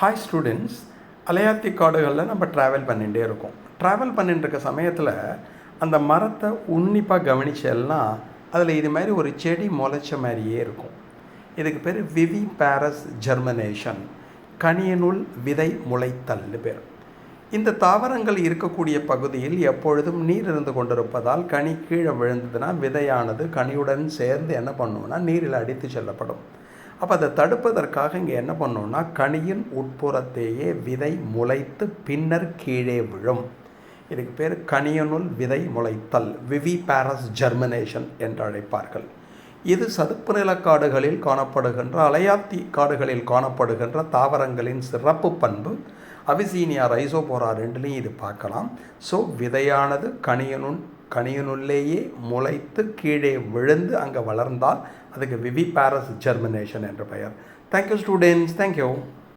Hi students அலையாத்தி காடுகளில் நம்ம travel பண்ணிகிட்டே இருக்கோம். ட்ராவல் பண்ணிட்டு இருக்க சமயத்தில் அந்த மரத்தை உன்னிப்பாக கவனிச்சேன்னா அதில் இது மாதிரி ஒரு செடி முளைச்ச மாதிரியே இருக்கும். இதுக்கு பேர் விவி பாரஸ் ஜெர்மனேஷன் கனியனுள் விதை முளைத்தல்னு பேர். இந்த தாவரங்கள் இருக்கக்கூடிய பகுதியில் எப்பொழுதும் நீர் இருந்து கொண்டிருப்பதால் கனி கீழே விழுந்ததுன்னா விதையானது கனியுடன் சேர்ந்து என்ன பண்ணுவோம்னா நீரில் அடித்து செல்லப்படும். அப்போ அதை தடுப்பதற்காக இங்கே என்ன பண்ணோன்னா கனியின் உட்புறத்தேயே விதை முளைத்து பின்னர் கீழே விழும். இதுக்கு பேர் கனியனுள் விதை முளைத்தல் விவி பாரஸ் ஜெர்மினேஷன் என்று அழைப்பார்கள். இது சதுப்பு நிலக்காடுகளில் காணப்படுகின்ற அலையாத்தி காடுகளில் காணப்படுகின்ற தாவரங்களின் சிறப்பு பண்பு. அவிசீனியா ரைசோபோரா ரெண்டுலேயும் இது பார்க்கலாம். ஸோ விதையானது கனியனுள் கனியினுள்ளேயே முளைத்து கீழே விழுந்து அங்கே வளர்ந்தால் அதுக்கு விவி பாரஸ் ஜெர்மினேஷன் என்று பெயர். Thank you students thank you